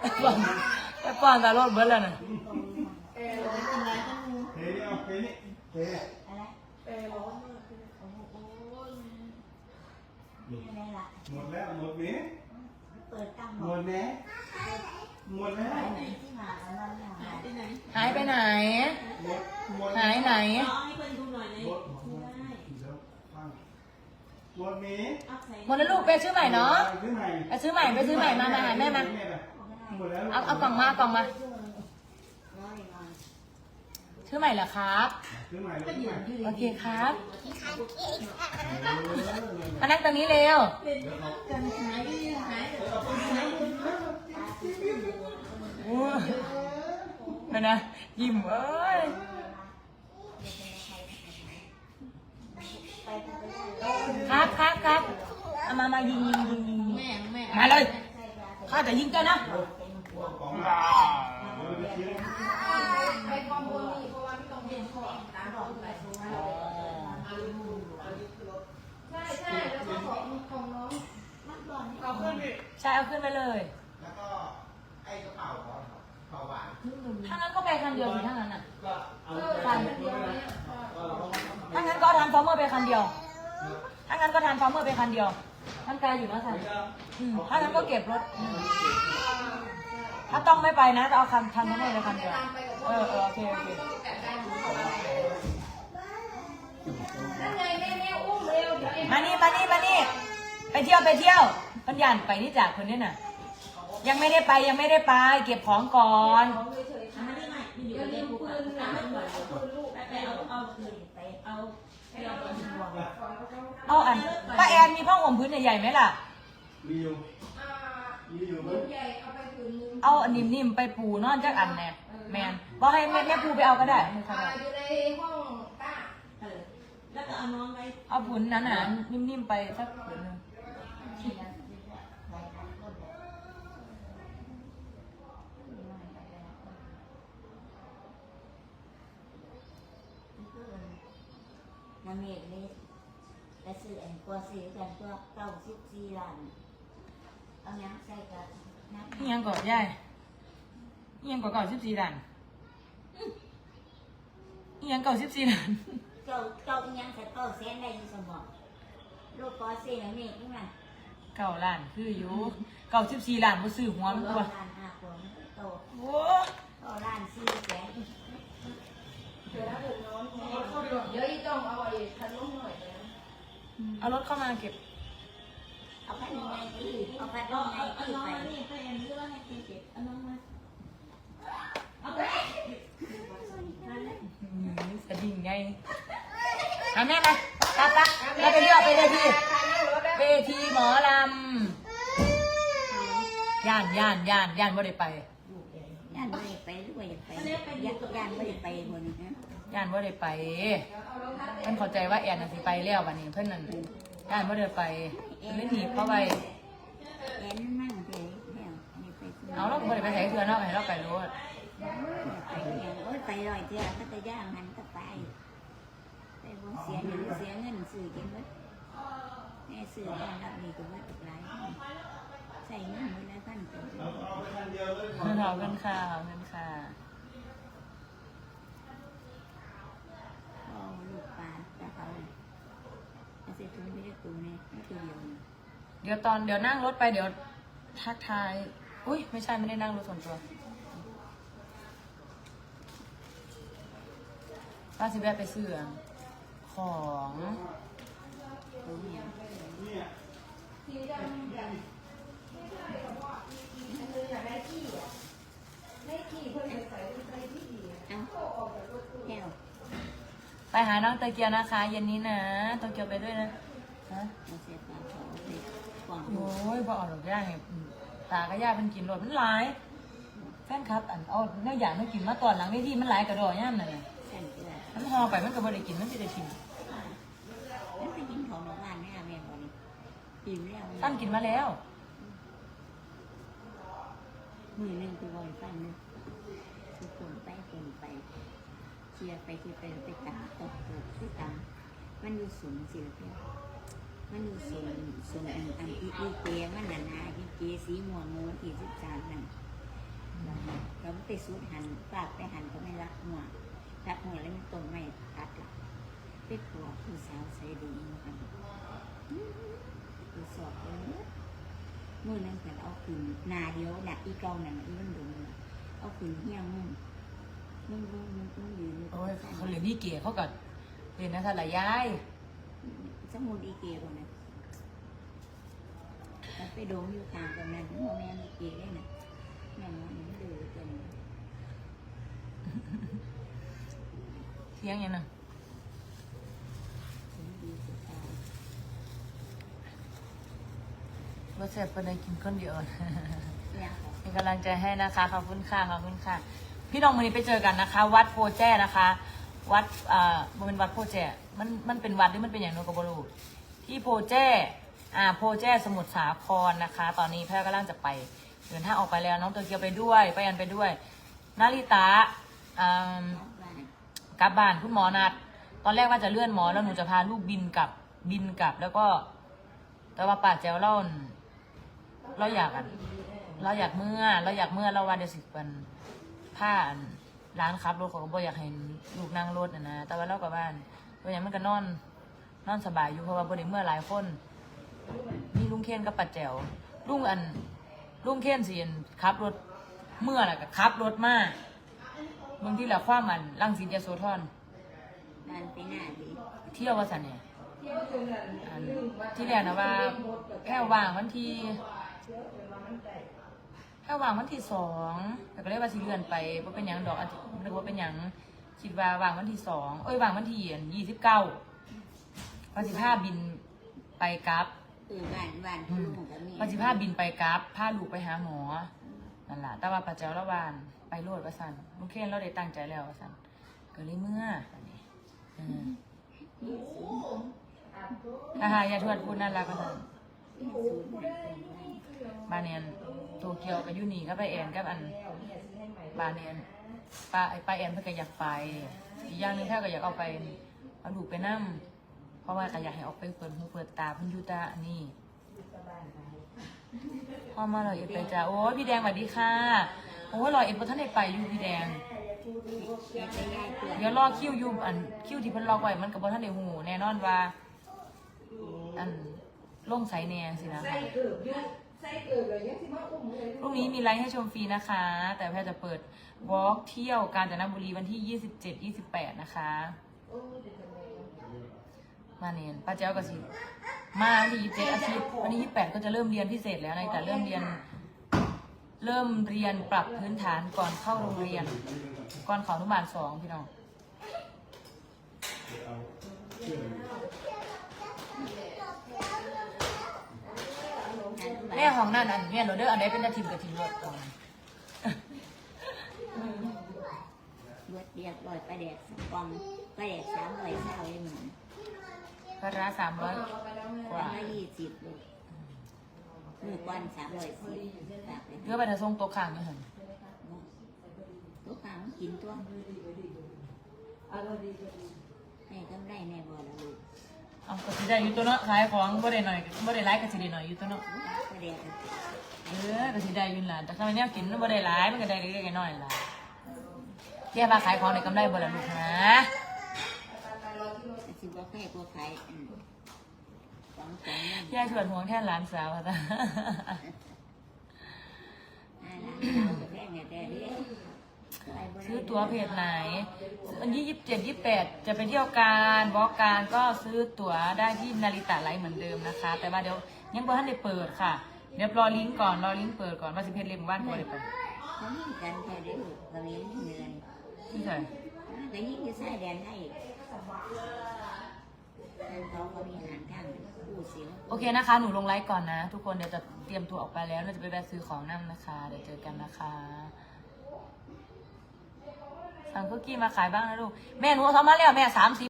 ไปป้อนไปป้อนตาโรดเบิร์ดแล้วนะเทนี่เอาเทนี่เทหมดแล้วหมดนี้เปิดตั้งหมดแน่หมดแล้วที่มาแล้วนั่นหายไปไหน หายไปไหน หมด หมดนี้เอาใส่หมดแล้วลูกไปซื้อใหม่เนาะซื้อใหม่ไปซื้อใหม่ไปซื้อใหม่มามาหาแม่มาหมดแล้วเอาเอากล่องมากล่องมาร้อยร้อยซื้อใหม่เหรอครับซื้อใหม่ซื้อใหม่โอเคครับมานั่งตรงนี้เร็วเป็นกันหายไปหายแต่หายโอ้ยนั่นนะยิ้มเอ้ย ไปไปไปได้ ครับครับครับเอา มามายิงยิงยิงยิงยิงแม่แม่มาเลยข้าจะยิงแกันนะของมาไปกองบนนี่เพราะว่าไม่ต้องเรียนของตามบอกไปใช่ใช่แล้วก็ของของน้องมันก่อนเอาขึ้นดิใช่เอาขึ้นไปเลย แล้วก็ไอ้กระเป๋าของกระเป๋าหวานถ้างั้นก็ไปคันเดียวสิถ้างั้นอะก็เอาคันเดียวเนี่ยถ้างั้นก็ทานฟอร์เมอร์ไปคันเดียวถ้างั้นก็ทานฟอร์เมอร์ไปคันเดียว มันไกลอยู่นะสันอืมถ้างั้นก็เก็บรถอืมถ้าต้องไม่ไปนะจะเอาคันคันนั้นเลยคันเดียวเออเออโอเคโอเคนั่นไงแม่แม่อุ้มเร็วเดี๋ยวเองมานี่มานี่มานี่ไปเที่ยวไปเที่ยวพันยันไปนี่จากคนนี้น่ะ ยังไม่ได้ไปยังไม่ได้ไป เก็บของก่อนของเฉยๆทำไม่ได้ไหมมันอยู่ในปืนนะ เอาเอาปืนไปเอาไปเอาปืนบวกเอาอันป้าแอนมีผ้าห่มพื้นใหญ่ๆไหมล่ะ มีอยู่ มีอยู่มั้ยใหญ่เอาไปปืนนึงเอาอันนิ่มๆไปปูนอนจักอันแน่แมนบอกให้แม่แม่ปูไปเอาก็ได้ไม่ค่อยได้อยู่ในห้องป้าเออแล้วก็เอาน้องไปเอาผืนนั้นน่ะนิ่มๆไปสักผืนหนึง เมฆนี่และซื้ออันกว่าซื้อกันตัวเก้าสิบสี่ล้านเอายังใส่กันน้ำนี่ยังก่อนยายนี่ยังก่อนเก่าสิบสี่ด่านนี่ยังเก่าสิบสี่ด่านเก้าเก้าอีหยังใส่เก้าแสนได้อยู่สมองลูกกอซื้อน้ำเมฆนี่ไงเก่าล้านคืออยู่เก่าสิบสี่ล้านบ่ซื้อหัวมันล้ตัวานห้าคนโต โอ้ เก้าล้านสี่แสน เดี๋ยวถ้าเกิดน้องเดี๋ยวอีต้องเอาไอ้ขนมหน่อยนะ เอารถเข้ามาเก็บเอาพัดยังไงที่เอาพัดเอายังไงเอาที่น้องไปมานี่ไปเอันนี้ว่าให้กินเก็บเอาน้องมาเอาไปอืมสะดิ่งไงเอาแม่มาตาตาเราไปเที่ยไปเวทีเวทีหมอลำย่านย่านย่านย่านบ่ได้ไปย่านไม่ได้ไปหรือว่าอยไปย่านไม่ได้ไปหมดนะย่านบ่ได้ไปเพิ่อนเข้าใจว่าแอนน่ะสิไปแล้วบัดนี้เพิ่อนนั่น ย่านบ่ได้ไปเลยหนีบเข้าไปแอนนั่งเฉยแล้วนี่ไปซื้อเอาเราบ่ได้ไปไสเทื่อเนาะให้เราไปโลดไปอย่างโอ้ยไปลอยเที่ยวก็จะย่างหันก็ไปไปบ่เสียเงินเสียเงินซื้อกินวัดแม่ซื้อบ้านรับนี่ก็วัดหลายใส่เงินมือละพันตัวเอาเอาไปคันเดียวเลยเงินเอาเงินค่ะเอาเงินค่ะ พ่อลูกปลาตาเขาเอาเสียทุน ไม่ได้ตูเนี่ยไม่ตัวเดียวเดี๋ยวตอนเดี๋ยวนั่งรถไปเดี๋ยวทักทาย อุ้ยไม่ใช่ไม่ได้นั่งรถส่วนตัวป้าสิแวะไปซื้อของตัวเนี่ยเนี่ยเอ้าแก้วไปหาน้องโตเกียวนะคะ เย็นนี้นะโตเกียวไปด้วยนะ ฮะเอาเสียปลาเขาไปกวางโอ้ยบอออกดอกย่างเนี่ยอืมตาก็ย่าเป็นกินรถมันหลายแฟนครับอันเอาเนื้ออย่างเนื้อกินมาตอนหลังไม่ที่มันหลายกระดอย่ามนั่นน่ะเส้นเกลือมันหอไปมันก็บ่ได้กินมันจะได้กินแล้วไปกินของโรงงานแม่แม่บอกนี่กินแล้วตั้นกินมาแล้วมือหนึ่งตัวบอยฟันนึงคือคนไปคนไปเชียร์ไปเชียร์ไปไปตักตกตกไปตังมันอยู่สูงสิละเพื่อน มันอยู่สูงสูงอันอันอีอีเกมันน่ะนะอีเกสีม่วงมูอีสิบสามนั่นเราไปสูดหันปากไปหันก็ไม่รักหัวรักหัวแล้วมันต้นไม่ตัดละไปขวผู้สาวใส่ดีมันคือสอบเมื่อมื่อนั้นแต่เอาคืนนาเดียวหน่ะอีเก่านั่นน่ะอีมันดุเอาคืนเฮี้ยงมึงมึงมึงมึงมึงยืนโอ้ยเขาเรียนพี่เก๋เขาก็เรียนนะท่านละยาย สมุนอีเกคนนั้นมันไปดมอยู่ทางตรงนั้นโมแม่นอีเกได้น่ะนั่นมันดูจนเที่ยงยังนะถึงดีสุดท้ายรสแซ่บเป็นไงกินคนเดียวอยากเป็นกำลังใจให้นะคะ ขอบคุณค่ะ ขอบคุณค่ะ พี่น้องวันนี้ไปเจอกันนะคะ วัดโพแจ้นะคะ วัดอ่ามันเป็นวัดโพแจมันมันเป็นวัดหรือมันเป็นอย่างโนกบรูที่โพแจอ่าโพแจสมุทรสาครนะคะ ตอนนี้แพทย์กำลังจะไปเดินทางออกไปแล้วน้องตัวเกียวไปด้วยไปยันไปด้วยนาริตาอ่ากลับบ้านคุณหมอนัด ตอนแรกว่าจะเลื่อนหมอแล้วหนูจะพาลูกบินกลับบินกลับ แล้วก็ แต่ว่าป่าแจวเล่าอั่นเราอยากเราอยากเมื่อเราอยากเมื่อเราว่าเดี๋ยวสิเป็นผ้าน ร้านครับรถเขาก็บ่อยากเห็นลูกนั่งรถนะนะ แต่ว่าเรากับบ้านตัวอย่างมันก็นอน นอนสบายอยู่เพราะว่าบ่ได้เมื่อหลายคนมีลุงเคนกับปัดแจวลุงอันลุงเคนสิอันขับรถเมื่อน่ะก็ขับรถมาบางทีละความมันลังสิตยโสธรบ้านไปหน้าดีเที่ยวว่าสันเนี่ยอันที่แรกนะว่าแค่ว่างวันที่ แค่ว่างวันที่สองแต่ก็เลยว่าสิเลื่อนไปว่าเป็นหยังดอกอาทิตย์นึกว่าเป็นหยังคิดว่าว่างวันที่สองเอ้ยว่างวันที่ยี่สิบเก้าวันสิบห้าบินไปกลับเออบ้านบ้านคุณลุงกับแม่วันสิบห้าบินไปกลับพาลูกไปหาหมอนั่นแหละแต่ว่าปัจเจ้าละวานไปโลดว่าสันลุงเคนเราได้ตั้งใจแล้วว่าสันก็เลยเมื่ออันนี้อืมอาหารยาทวดพูดน่ารักก็เลยบานเนียน โตเกียวกับยูนี่ก็ไปแอนกับอันบาเนียนปลาไอปลาแอนเพื่อก็อยากไป อีกอย่างหนึงถ้าก็อยากเอาไปเอาลูกไปนั่งเพราะว่าก็อยากให้ออกไปเปิดหูเปิดตาเพิ่นอยูแตาอันนี้พ่อมาลอยเอ็ดไปจ้าโอ้ยพี่แดงสวัสดีค่ะโอ้ยลอยเอ็ดพอท่านได้ไปอยู่พี่แดง เดี๋ยวรอคิวอยู่อันคิวที่เพิ่นรอไว้มันกับบ่ทันได้หูแน่นอนว่า อันลงใสแน งสินะคะพรุ่งนี้มีไลฟ์ให้ชมฟรีนะคะ แต่แพทย์จะเปิดวอล์กเที่ยวกาญจนบุรีวันที่ 27 28 นะคะมาเนียนป้าเจ้าก็สิมาวันที่27อาทิตย์วันที่28 ก็จะเริ่มเรียนพิเศษแล้วนะแต่เริ่มเรียน เริ่มเรียนปรับพื้นฐานก่อนเข้าโรงเรียน ก่อนเขออนุบาลสองพี่น้อง แม่ของนั่นอันแม่โรเดอร์อันไหนเป็นนาทีมกับทีมรถก่อนเบิดเรียบร้อยไปแดกสองกล่องไปแดกสามร้อยเศร้าเลยหมือนพระราสามร้อยกว่าสามร้อยยี่สิบเลยมือก้อนสามร้อยสิบฝากเลยเพื่อไปทะทรงโต๊ะข้างนี่เห็นตัวขาวกินตัวให้กำไรแน่บ่ละลูก เอาก็สิได้อยู่ตัวเนาะขายของบ่ได้หน่อยบ่ได้หลายก็สิได้หน่อยอยู่ตัวเนาะไปแดกเออก็สิได้อยู่ล่ะแต่ถ้ามันแนวกินมันบ่ได้หลายมันก็ได้เล็กๆน้อยๆล่ะเทียบมาขายของได้กำไรบ่ล่ะลูกฮะสิบ่ใครบ่ขายอันสองสองนั่นยายชวนห่วงแทนหลานสาวค่ะจ้ะอ่าร้านเราไงแต่เด้ ซื้อตั๋วเพจไหนวันที่ยี่สิบเจ็ดยี่สิบแปดจะไปเที่ยวการบล็อกการก็ซื้อตั๋วได้ที่นาริตะไลฟ์เหมือนเดิมนะคะ แต่ว่าเดี๋ยวยังบ่ทันได้เปิดค่ะ เดี๋ยวรอลิงก์ก่อนรอลิงก์เปิดก่อนว่าสิเพจเล่มบ้านก็บ่ได้ไปเขายิงกันแค่เด้อลูกตอนนี้เหนื่อยที่ไหนแต่ยิงอยู่ชายแดนให้นั่นเขาก็มีอาหารทางผู้เสียวโอเคนะคะ หนูลงไลฟ์ก่อนนะ ทุกคนเดี๋ยวจะเตรียมตัวออกไปแล้วเราจะไปแวะซื้อของนั่งนะคะ เดี๋ยวเจอกันนะคะ สั่งคุกกี้มาขายบ้างนะลูก แม่หนูเอาทำมาแล้วแม่สามสิ